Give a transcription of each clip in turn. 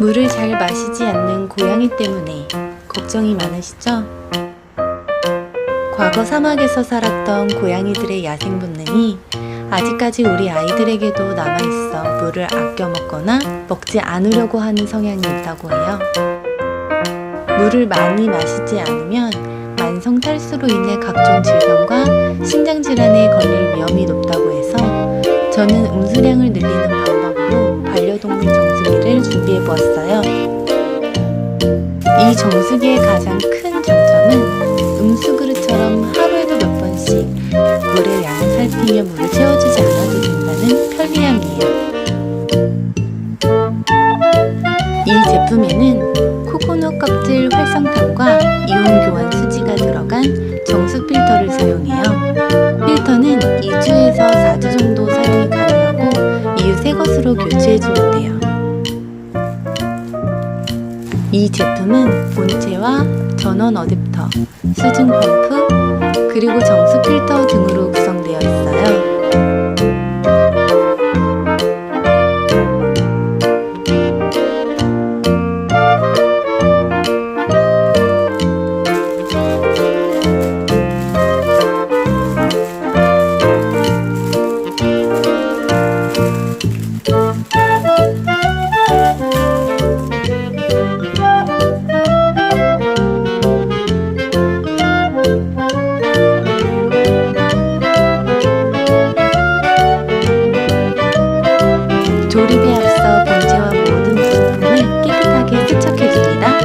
물을 잘 마시지 않는 고양이 때문에 걱정이 많으시죠? 과거 사막에서 살았던 고양이들의 야생 본능이 아직까지 우리 아이들에게도 남아있어 물을 아껴 먹거나 먹지 않으려고 하는 성향이 있다고 해요. 물을 많이 마시지 않으면 만성 탈수로 인해 각종 질병과 신장 질환에 걸릴 위험이 높다고 해서 저는 음수량을 늘리는 방법으로 반려동물 정수기를 준비해 보았어요. 이 정수기의 가장 큰 장점은 음수 그릇처럼 하루에도 몇 번씩 물의 양을 살피며 물을 채워주지 않아도 된다는 편리함이에요. 이 제품에는 코코넛 껍질 활성탄과 이온 교환 수지가 들어간 정수 필터를 사용해요. 필터는 2주에서 4주 정도 사용이 가능하고 이후 새 것으로 교체해주면 돼요. 이 제품은 본체와 전원 어댑터, 수증 펌프, 그리고 정수 필터 등으로 구성되어 있어요. 조립에 앞서 본체와 모든 부속품을 깨끗하게 세척해줍니다.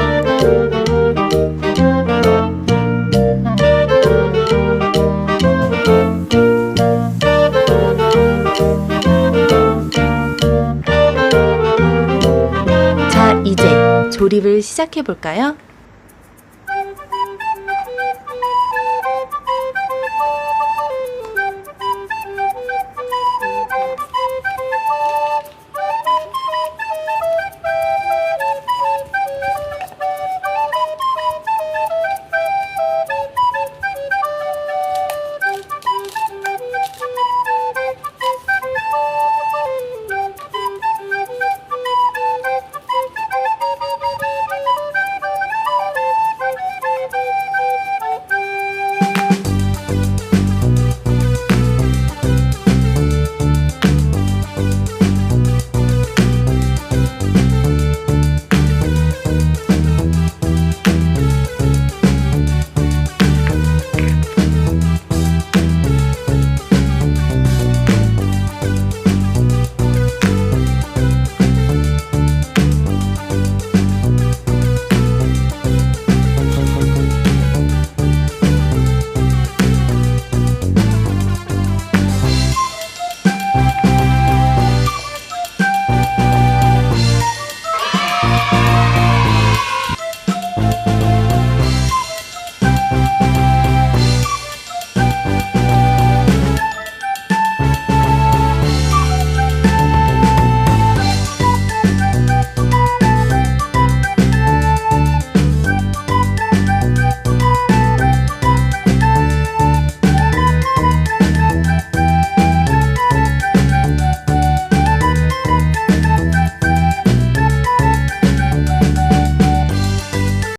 자, 이제 조립을 시작해 볼까요?